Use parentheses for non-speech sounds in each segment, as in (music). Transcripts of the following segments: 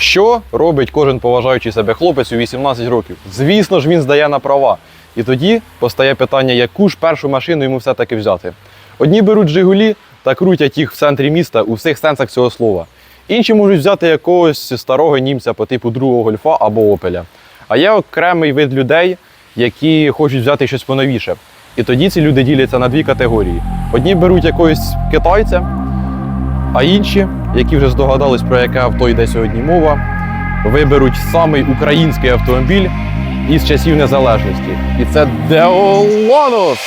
Що робить кожен поважаючий себе хлопець у 18 років? Звісно ж, він здає на права. І тоді постає питання, яку ж першу машину йому все-таки взяти. Одні беруть Жигулі та крутять їх в центрі міста у всіх сенсах цього слова. Інші можуть взяти якогось старого німця по типу другого гольфа або опеля. А є окремий вид людей, які хочуть взяти щось поновіше. І тоді ці люди діляться на дві категорії: одні беруть якогось китайця, а інші, які вже здогадались, про яке авто йде сьогодні мова, виберуть самий український автомобіль із часів незалежності. І це Деолонус!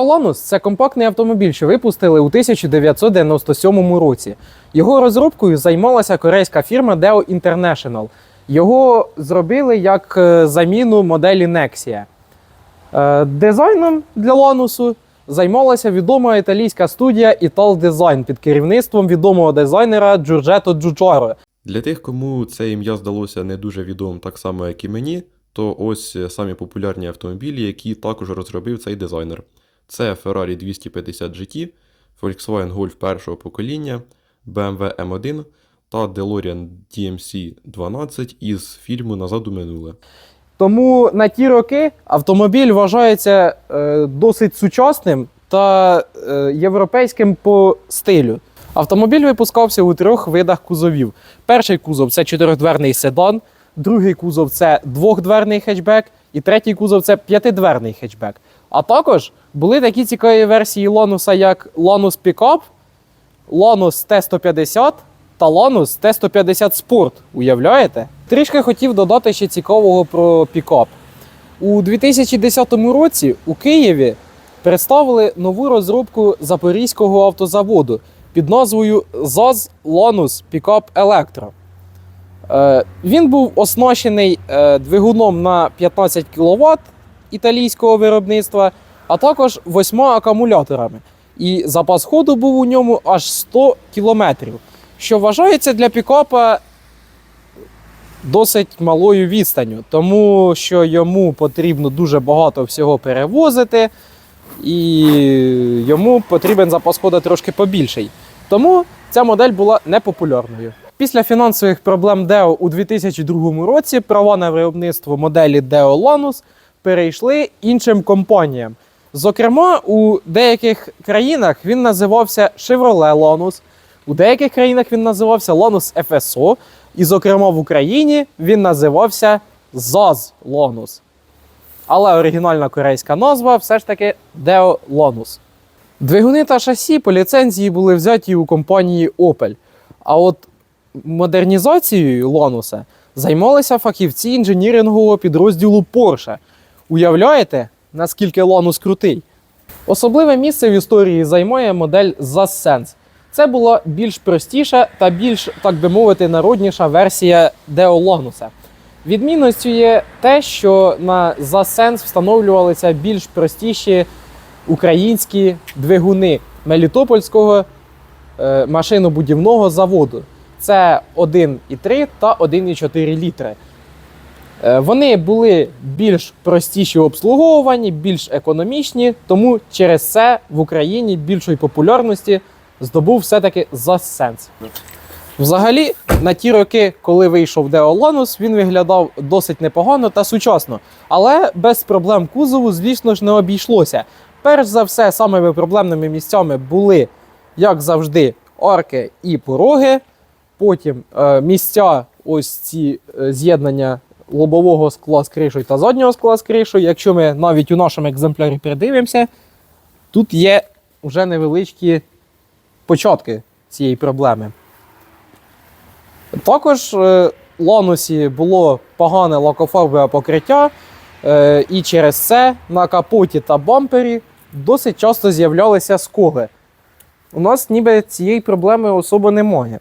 Деоланус це компактний автомобіль, що випустили у 1997 році. Його розробкою займалася корейська фірма Deo International. Його зробили як е, заміну моделі Nexia. Е, Дизайном для Ланусу займалася відома італійська студія Ital Design під керівництвом відомого дизайнера Джорджето Джуджоро. Для тих, кому це ім'я здалося не дуже відомим, так само як і мені, то ось е, самі популярні автомобілі, які також розробив цей дизайнер. Це Ferrari 250 GT, Volkswagen Golf першого покоління, BMW M1 та DeLorean DMC 12 із фільму Назад у минуле. Тому на ті роки автомобіль вважається е, досить сучасним та е, європейським по стилю. Автомобіль випускався у трьох видах кузовів. Перший кузов це чотирьохдверний седан, другий кузов це двохдверний хетчбек, і третій кузов це п'ятидверний хетчбек. А також були такі цікаві версії Лануса, як Lanus Pickup, Lanus T150 та Lanus T150 Sport. Уявляєте? Трішки хотів додати ще цікавого про пікап. У 2010 році у Києві представили нову розробку Запорізького автозаводу під назвою ZAZ Lanus Pickup Electro. Е, Він був оснащений е, двигуном на 15 кВт італійського виробництва, а також восьма акумуляторами. І запас ходу був у ньому аж 100 км, що вважається для пікапа досить малою відстанню, тому що йому потрібно дуже багато всього перевозити, і йому потрібен запас ходу трошки побільший. Тому ця модель була непопулярною. Після фінансових проблем Deo у 2002 році права на виробництво моделі Deo Lanus перейшли іншим компаніям. Зокрема, у деяких країнах він називався Chevrolet Lanus, у деяких країнах він називався Lanus FSO, і, зокрема, в Україні він називався ZAZ Lanus. Але оригінальна корейська назва все ж таки Deo Lanus. Двигуни та шасі по ліцензії були взяті у компанії Opel. А от модернізацією Лануса займалися фахівці інженірингового підрозділу Porsche. Уявляєте, наскільки Ланус крутий? Особливе місце в історії займає модель ZAS Sense. Це була більш простіша та більш, так би мовити, народніша версія Lanus. Відмінністю є те, що на ZAS Sense встановлювалися більш простіші українські двигуни Мелітопольського е, машинобудівного заводу. Це 1,3 та 1,4 літри. Е, Вони були більш простіші в обслуговуванні, більш економічні, тому через це в Україні більшої популярності здобув все-таки Sense. Взагалі, на ті роки, коли вийшов Deo він виглядав досить непогано та сучасно. Але без проблем кузову, звісно ж, не обійшлося. Перш за все, самими проблемними місцями були, як завжди, арки і пороги. потім е, місця, ось ці е, з'єднання лобового скла з кришою та заднього скла з кришою. Якщо ми навіть у нашому екземплярі передивимося, тут є вже невеличкі початки цієї проблеми. Також е, ланусі було погане лакофарбове покриття, е, і через це на капоті та бампері досить часто з'являлися сколи. У нас ніби цієї проблеми особо немає.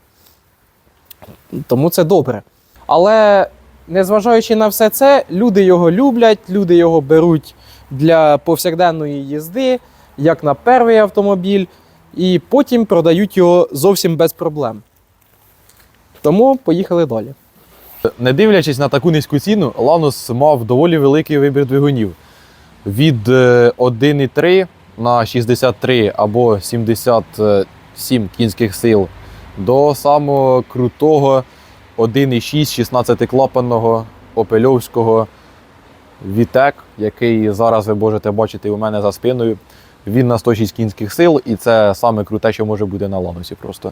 Тому це добре. Але незважаючи на все це, люди його люблять, люди його беруть для повсякденної їзди, як на перший автомобіль, і потім продають його зовсім без проблем. тому поїхали далі. Не дивлячись на таку низьку ціну, Ланус мав доволі великий вибір двигунів. Від е, 1,3 на 63 або 77 кінських сил до самого крутого 1,6 16-клапанного опельовського Вітек, який зараз ви можете бачити у мене за спиною. Він на 106 кінських сил, і це саме круте, що може бути на Ланусі просто.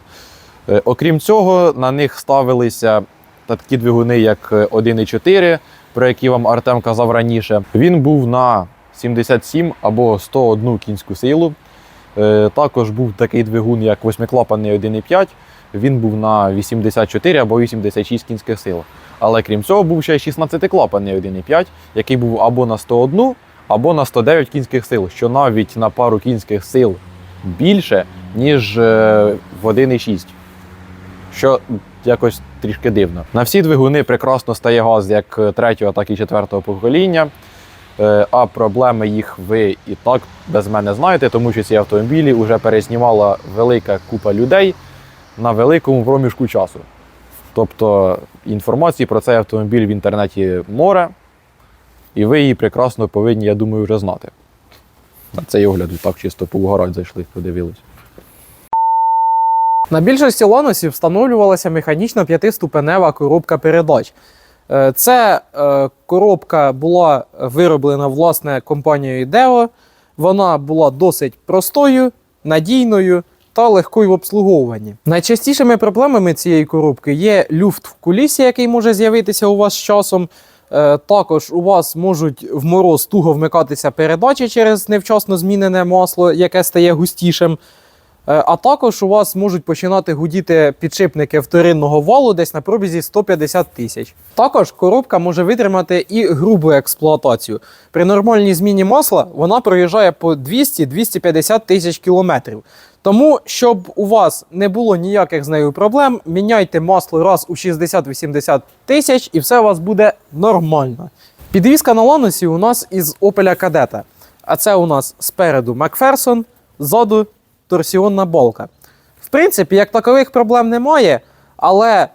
Е, Окрім цього, на них ставилися такі двигуни, як е, 1.4, про які вам Артем казав раніше. Він був на 77 або 101 кінську силу. Е, Також був такий двигун, як восьмиклапанний 1.5. Він був на 84 або 86 кінських сил. Але крім цього, був ще 16-клапанний 1.5, який був або на 101, або на 109 кінських сил, що навіть на пару кінських сил більше, ніж е, в 1.6 що якось трішки дивно. На всі двигуни прекрасно стає газ як третього, так і четвертого покоління. Е, А проблеми їх ви і так без мене знаєте, тому що ці автомобілі вже перезнімала велика купа людей на великому проміжку часу. Тобто інформації про цей автомобіль в інтернеті море, і ви її прекрасно повинні, я думаю, вже знати. На цей огляд так чисто поугарать зайшли, подивились. На більшості ланосів встановлювалася механічна п'ятиступенева коробка передач. Е, Ця е, коробка була вироблена власне компанією IDEO. Вона була досить простою, надійною та легкою в обслуговуванні. Найчастішими проблемами цієї коробки є люфт в кулісі, який може з'явитися у вас з часом. Е, Також у вас можуть в мороз туго вмикатися передачі через невчасно змінене масло, яке стає густішим. Е, А також у вас можуть починати гудіти підшипники вторинного валу десь на пробізі 150 тисяч. Також коробка може витримати і грубу експлуатацію. При нормальній зміні масла вона проїжджає по 200-250 тисяч кілометрів. Тому, щоб у вас не було ніяких з нею проблем, міняйте масло раз у 60-80 тисяч і все у вас буде нормально. Підвізка на ланусі у нас із Opel Kadett. А це у нас спереду Макферсон, ззаду торсіонна болка. В принципі, як такових проблем немає, але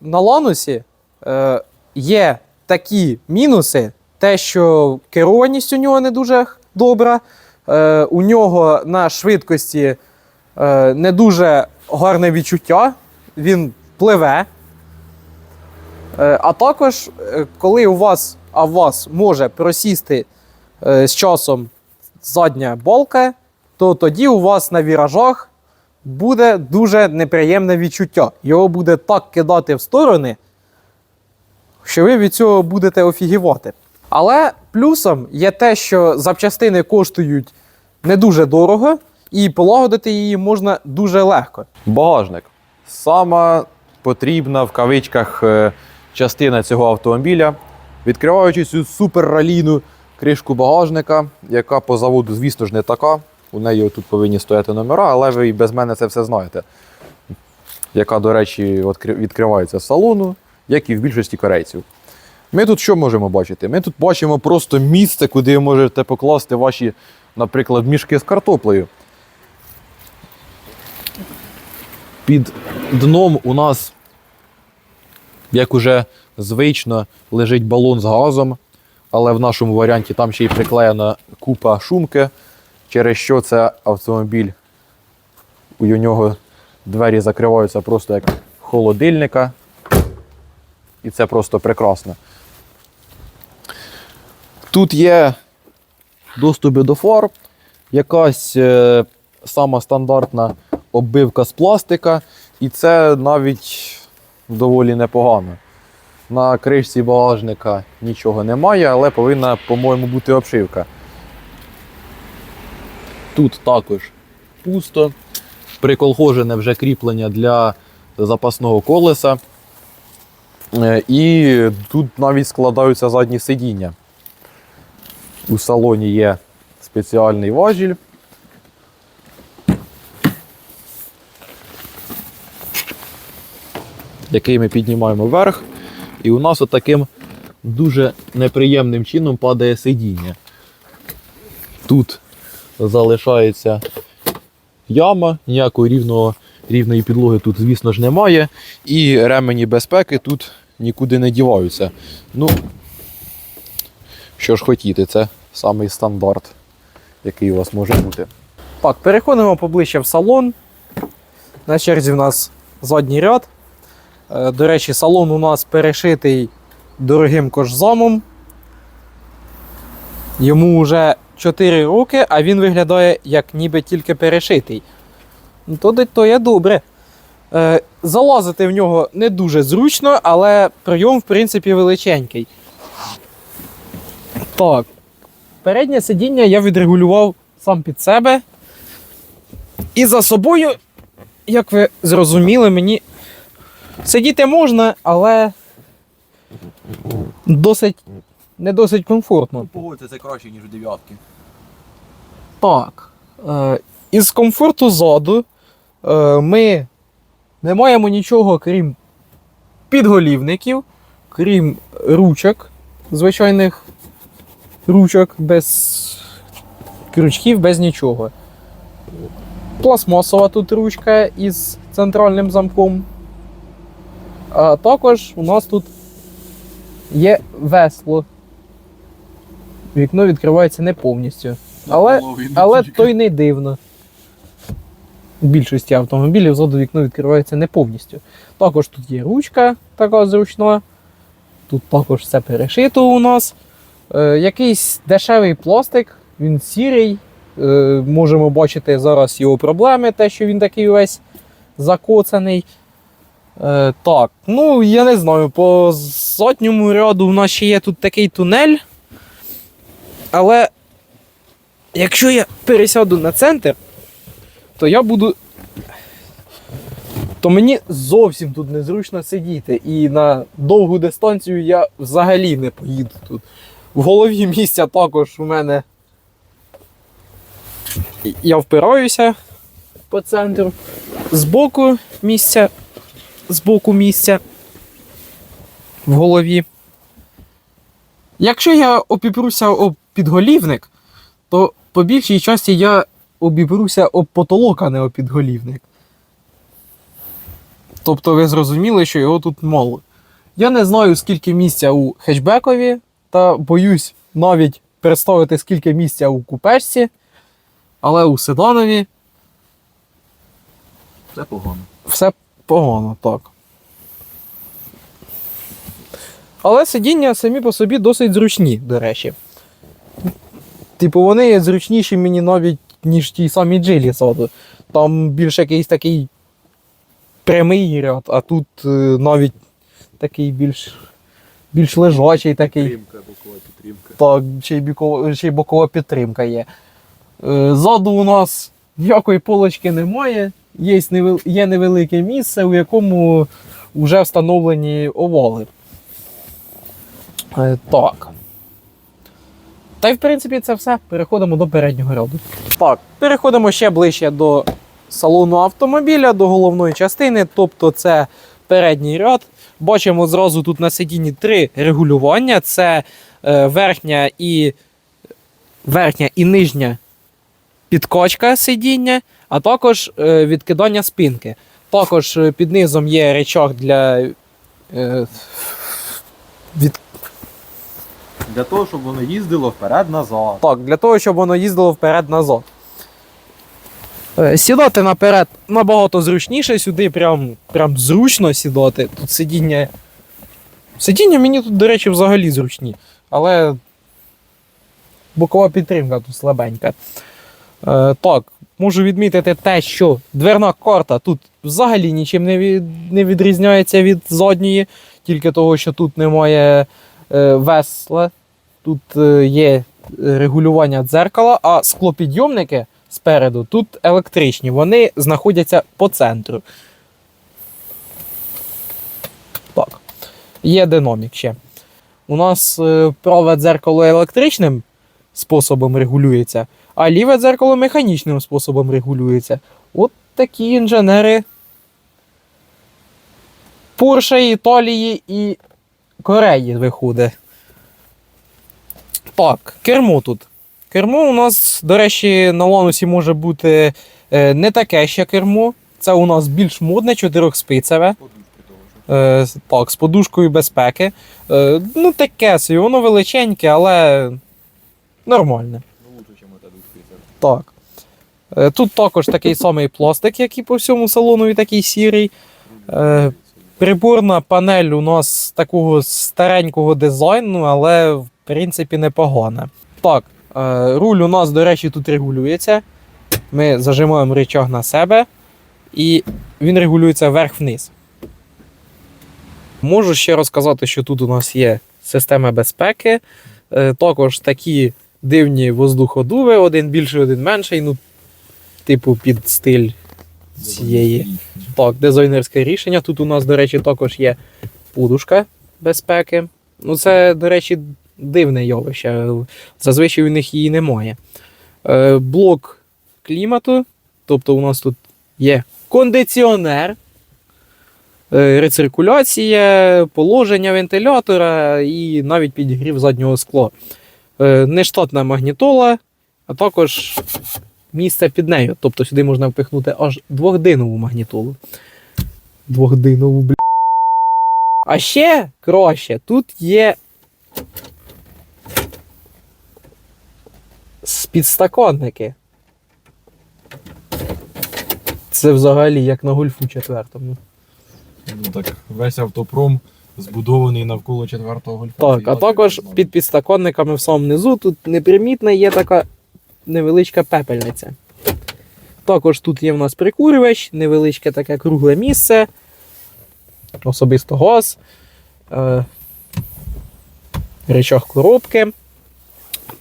на ланусі е, є такі мінуси, те, що керованість у нього не дуже добра, е, у нього на швидкості не дуже гарне відчуття, він пливе. Е, а також, е, коли у вас, а у вас може просісти е, з часом задня болка, то тоді у вас на віражах буде дуже неприємне відчуття. Його буде так кидати в сторони, що ви від цього будете офігівати. Але плюсом є те, що запчастини коштують не дуже дорого, і полагодити її можна дуже легко. Багажник. Сама потрібна в кавичках е, частина цього автомобіля. Відкриваючи цю суперралійну кришку багажника, яка по заводу, звісно ж, не така. У неї тут повинні стояти номера, але ви і без мене це все знаєте. Яка, до речі, відкривається з салону, як і в більшості корейців. Ми тут що можемо бачити? Ми тут бачимо просто місце, куди ви можете покласти ваші, наприклад, мішки з картоплею. Під дном у нас, як уже звично, лежить балон з газом, але в нашому варіанті там ще й приклеєна купа шумки, через що це автомобіль, у нього двері закриваються просто як холодильника. І це просто прекрасно. Тут є доступи до фар, якась е, сама стандартна оббивка з пластика. І це навіть доволі непогано. На кришці багажника нічого немає, але повинна, по-моєму, бути обшивка. Тут також пусто. Приколхожене вже кріплення для запасного колеса. Е, І тут навіть складаються задні сидіння. У салоні є спеціальний важіль. Який ми піднімаємо вверх, і у нас отаким дуже неприємним чином падає сидіння. Тут залишається яма, ніякої рівного, рівної підлоги тут, звісно ж, немає. І ремені безпеки тут нікуди не діваються. Ну, що ж хотіти, це самий стандарт, який у вас може бути. Так, переходимо поближче в салон. На черзі в нас задній ряд. Е, До речі, салон у нас перешитий дорогим кожзамом. Йому вже 4 роки, а він виглядає як ніби тільки перешитий. Ну, То, то є добре. Е, Залазити в нього не дуже зручно, але прийом, в принципі, величенький. Так. Переднє сидіння я відрегулював сам під себе. І за собою, як ви зрозуміли, мені сидіти можна, але досить не досить комфортно. Погодьте, це краще, ніж у дев'ятки. Так. Е, із комфорту ззаду е, ми не маємо нічого, крім підголівників, крім ручок, звичайних ручок, без крючків, без нічого. Пластмасова тут ручка із центральним замком. А також у нас тут є весло. Вікно відкривається не повністю. Але, (laughs) але то й не дивно. У більшості автомобілів ззаду вікно відкривається не повністю. Також тут є ручка така зручна. Тут також все перешито у нас. Е, якийсь дешевий пластик, він сірий. Е, можемо бачити зараз його проблеми, те, що він такий весь закоцаний. Е, так, ну я не знаю, по задньому ряду у нас ще є тут такий тунель. Але якщо я пересяду на центр, то я буду. То мені зовсім тут незручно сидіти. І на довгу дистанцію я взагалі не поїду тут. В голові місця також у мене. Я впираюся по центру. Збоку місця. Збоку місця. В голові. Якщо я опіпруся об підголівник, то по більшій часті я обібруся об потолок, а не об підголівник. Тобто ви зрозуміли, що його тут мало. Я не знаю, скільки місця у хетчбекові, та боюсь навіть представити, скільки місця у купешці, але у седанові Це погано. все погано, так. Але сидіння самі по собі досить зручні, до речі. Типу, вони є зручніші мені навіть, ніж ті самі джилі ззаду. Там більш якийсь такий прямий ряд, а тут е, навіть такий більш, більш лежачий такий. Підтримка, бокова підтримка. Так, ще й, бікова, ще й бокова підтримка є. Е, Ззаду у нас ніякої полочки немає. Є, є невелике місце, у якому вже встановлені овали. Е, Так. Та й в принципі це все. Переходимо до переднього ряду. Так, переходимо ще ближче до салону автомобіля, до головної частини, тобто це передній ряд. Бачимо зразу тут на сидінні три регулювання: це е, верхня і верхня і нижня підкочка сидіння, а також е, відкидання спинки. Також е, під низом є речах для е, від, Для того, щоб воно їздило вперед-назад. так, для того, щоб воно їздило вперед-назад. Сідати наперед набагато зручніше, сюди прям, прям зручно сідати. Тут сидіння. Сидіння мені тут, до речі, взагалі зручні. Але бокова підтримка тут слабенька. Е, так, можу відмітити те, що дверна карта тут взагалі нічим не, від, не відрізняється від задньої, тільки того, що тут немає е, весла, тут е, є регулювання дзеркала, а склопідйомники спереду тут електричні, вони знаходяться по центру. Так. Є динамік ще. У нас е, праве дзеркало електричним способом регулюється, а ліве дзеркало механічним способом регулюється. От такі інженери Порше, Італії і Кореї виходить. Так, кермо тут. Кермо у нас, до речі, на ланусі може бути е, не таке ще кермо. Це у нас більш модне, чотирьохспицеве. Е, так, з подушкою безпеки. Е, ну, таке собі, воно величеньке, але нормальне. Так. Е, Тут також такий самий пластик, як і по всьому салону, і такий сірий. Е, Приборна панель у нас такого старенького дизайну, але в принципі непогана. Так, е, руль у нас, до речі, тут регулюється. Ми зажимаємо рычаг на себе, і він регулюється вверх-вниз. Можу ще розказати, що тут у нас є система безпеки. Також такі дивні воздуходуви, один більший, один менший. Ну, типу, під стиль цієї. Так, дизайнерське рішення. Тут у нас, до речі, також є подушка безпеки. Ну, це, до речі, дивне явище. Зазвичай у них її немає. Е, блок клімату. Тобто, у нас тут є кондиціонер, е, рециркуляція, положення вентилятора і навіть підігрів заднього скла. Е, нештатна магнітола, а також місце під нею. Тобто сюди можна впихнути аж двохдинову магнітолу. Двохдинову, бля. А ще краще, тут є. Підстаканники. Це взагалі як на гольфу четвертому. Ну так, весь автопром збудований навколо четвертого гольфа. Так, а також під підстаканниками в самому низу тут непримітна є така невеличка пепельниця. Також тут є в нас прикурювач, невеличке таке кругле місце. Особисто газ. Е, речах коробки.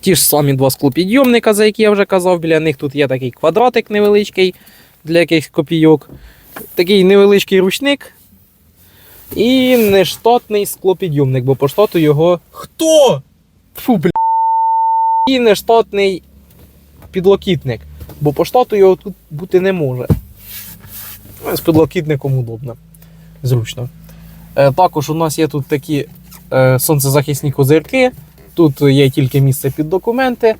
Ті ж самі два склопідйомника, за які я вже казав, біля них тут є такий квадратик невеличкий для якихось копійок. Такий невеличкий ручник. І нештатний склопідйомник, бо по штату його Хто? Фу, бля. І нештатний підлокітник. Бо по штату його тут бути не може. Ну, З підлокітником удобно. Зручно. Е, також у нас є тут такі е, сонцезахисні козирки. Тут є тільки місце під документи,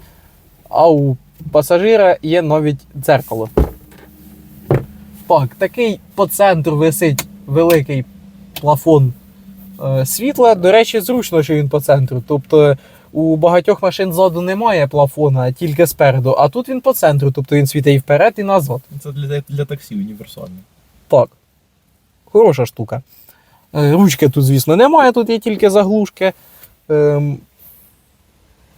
а у пасажира є навіть дзеркало. Так, такий по центру висить великий плафон е, світла. До речі, зручно, що він по центру. Тобто у багатьох машин ззаду немає плафона, а тільки спереду. А тут він по центру, тобто він світить і вперед, і назад. Це для, для таксі універсально. Так. Хороша штука. Е, Ручки тут, звісно, немає, тут є тільки заглушки. Ем...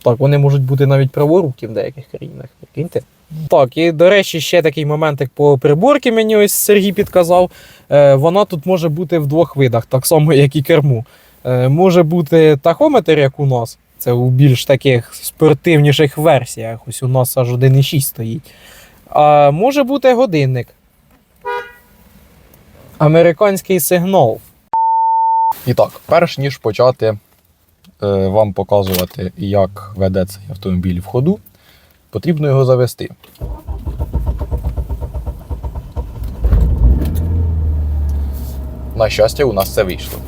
Так, вони можуть бути навіть праворукі в деяких країнах. Прикиньте. Так, і до речі, ще такий моментик по приборці мені ось Сергій підказав. Е, вона тут може бути в двох видах, так само, як і керму. Е, може бути тахометр, як у нас. Це у більш таких спортивніших версіях. Ось у нас аж 1,6 стоїть. А може бути годинник. Американський сигнал. І так, перш ніж почати е, вам показувати, як веде цей автомобіль в ходу, потрібно його завести. На щастя, у нас це вийшло.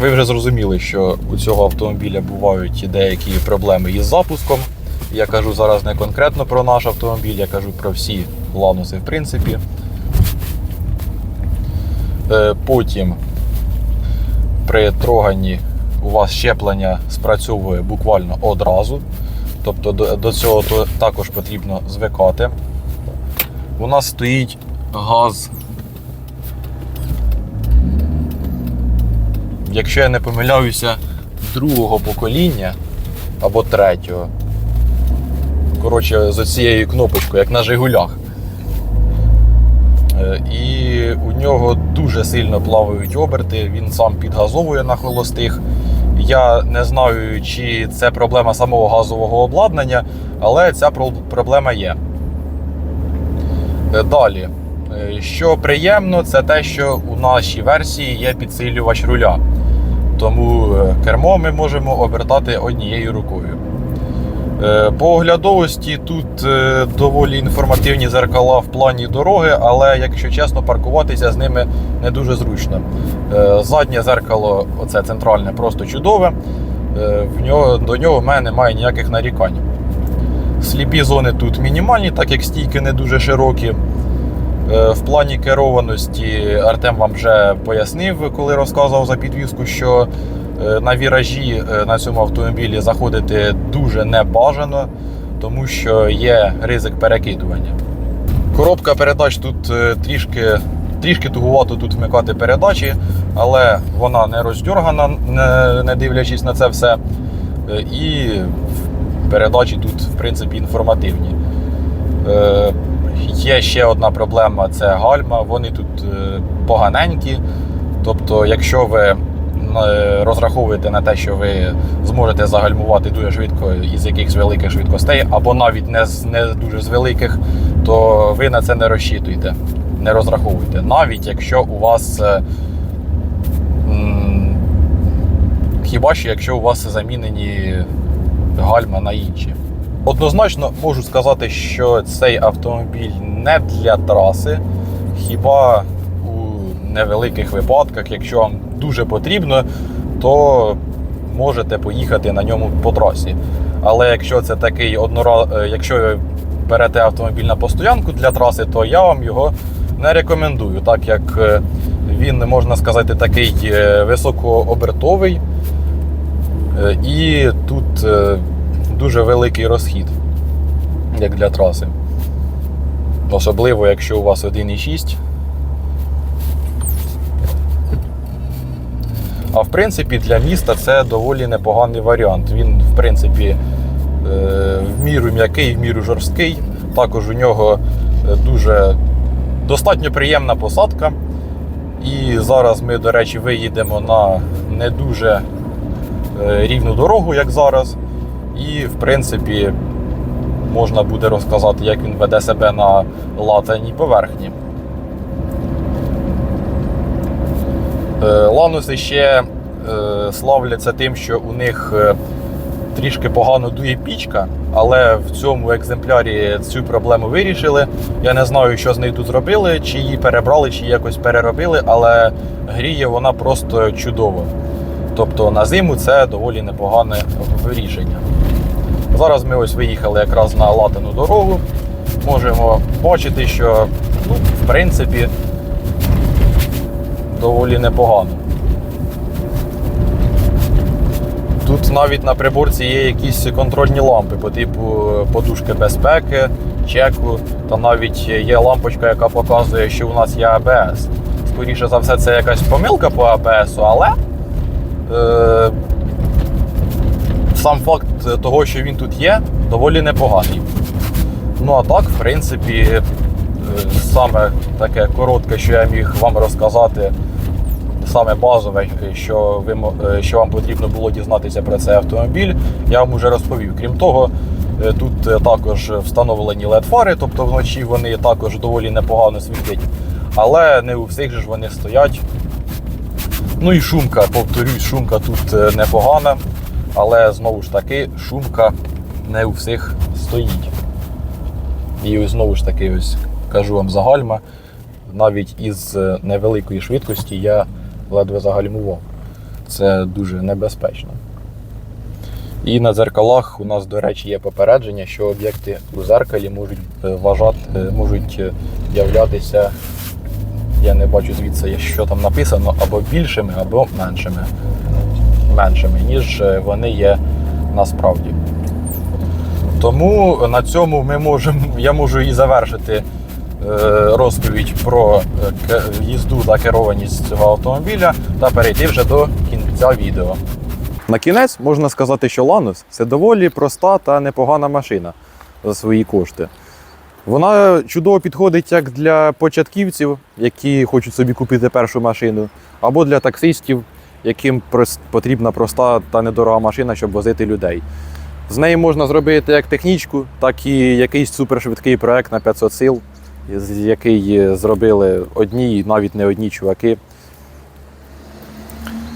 Ви вже зрозуміли, що у цього автомобіля бувають деякі проблеми із запуском. Я кажу зараз не конкретно про наш автомобіль, я кажу про всі лануси в принципі. Е, Потім при троганні у вас щеплення спрацьовує буквально одразу. Тобто до, цього також потрібно звикати. У нас стоїть газ. Якщо я не помиляюся, другого покоління або третього. коротше, з цією кнопочкою, як на Жигулях. Е, І у нього дуже сильно плавають оберти, він сам підгазовує на холостих. Я не знаю, чи це проблема самого газового обладнання, але ця проблема є. Е, Далі. Е, Що приємно, це те, що у нашій версії є підсилювач руля. Тому е, кермо ми можемо обертати однією рукою. Е, По оглядовості тут е, доволі інформативні зеркала в плані дороги, але якщо чесно, паркуватися з ними не дуже зручно. Е, Заднє зеркало, оце центральне, просто чудове. В нього, до нього в мене немає ніяких нарікань. Сліпі зони тут мінімальні, так як стійки не дуже широкі. В плані керованості Артем вам вже пояснив, коли розказував за підвізку, що на віражі е, на цьому автомобілі заходити дуже не бажано, тому що є ризик перекидування. Коробка передач тут е, трішки, трішки тугувато тут вмикати передачі, але вона не роздьоргана, не, дивлячись на це все. Е, І передачі тут, в принципі, інформативні. Е, Є ще одна проблема це гальма. Вони тут е, поганенькі. Тобто, якщо ви е, розраховуєте на те, що ви зможете загальмувати дуже швидко із якихось великих швидкостей, або навіть не з не дуже з великих, то ви на це не розчитуєте, не розраховуйте. Навіть якщо у вас. е, Хіба що якщо у вас замінені гальма на інші. Однозначно можу сказати, що цей автомобіль не для траси. Хіба невеликих випадках, якщо вам дуже потрібно, то можете поїхати на ньому по трасі. Але якщо це такий однора... е, якщо берете автомобіль на постоянку для траси, то я вам його не рекомендую, так як е, він, можна сказати, такий е, високообертовий. І тут дуже великий розхід, як для траси. Особливо, якщо у вас 1,6. А в принципі, для міста це доволі непоганий варіант. Він, в принципі, е, в міру м'який, в міру жорсткий. Також у нього е, дуже достатньо приємна посадка. І зараз ми, до речі, виїдемо на не дуже е, рівну дорогу, як зараз. І, в принципі, можна буде розказати, як він веде себе на латаній поверхні. Лануси ще е, славляться тим, що у них е, трішки погано дує пічка, але в цьому екземплярі цю проблему вирішили. Я не знаю, що з нею тут зробили, чи її перебрали, чи якось переробили, але гріє вона просто чудово. Тобто на зиму це доволі непогане рішення. Зараз ми ось виїхали якраз на латану дорогу. Можемо бачити, що ну, в принципі доволі непогано. Тут навіть на приборці є якісь контрольні лампи по типу подушки безпеки, чеку, та навіть є лампочка, яка показує, що у нас є АБС. Скоріше за все, це якась помилка по АБС, але е, сам факт того, що він тут є, доволі непоганий. Ну а так, в принципі, е, саме таке коротке, що я міг вам розказати, саме базове, що, ви, е, що вам потрібно було дізнатися про цей автомобіль, я вам вже розповів. Крім того, е, тут е, також встановлені LED-фари, тобто вночі вони також доволі непогано світять. Але не у всіх же ж вони стоять. Ну і шумка, повторюсь, шумка тут непогана, але знову ж таки, шумка не у всіх стоїть. І знову ж таки, ось кажу вам загальма, навіть із невеликої швидкості я ледве загальмував. Це дуже небезпечно. І на дзеркалах у нас, до речі, є попередження, що об'єкти у зеркалі можуть е, вважати, е, можуть е, являтися, я не бачу звідси, що там написано, або більшими, або меншими, меншими, ніж вони є насправді. Тому на цьому ми можемо, я можу і завершити розповідь про е, їзду та керованість цього автомобіля та перейти вже до кінця відео. На кінець можна сказати, що Ланус це доволі проста та непогана машина. за свої кошти. Вона чудово підходить як для початківців, які хочуть собі купити першу машину, або для таксистів, яким потрібна проста та недорога машина, щоб возити людей. З неї можна зробити як технічку, так і якийсь супершвидкий проект на 500 сил, який зробили одні, навіть не одні чуваки.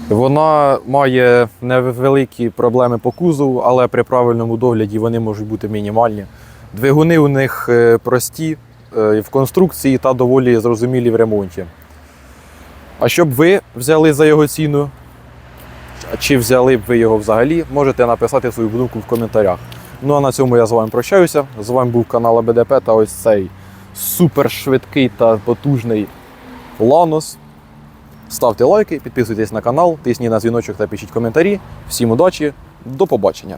Вона має невеликі проблеми по кузову, але при правильному догляді вони можуть бути мінімальні. Двигуни у них е, прості е, в конструкції та доволі зрозумілі в ремонті. А щоб ви взяли за його ціну, чи взяли б ви його взагалі, можете написати свою думку в коментарях. Ну а на цьому я з вами прощаюся. З вами був канал АБДП та ось цей супершвидкий та потужний Ланос. Ставте лайки, підписуйтесь на канал, тисніть на дзвіночок та пишіть коментарі. Всім удачі, до побачення!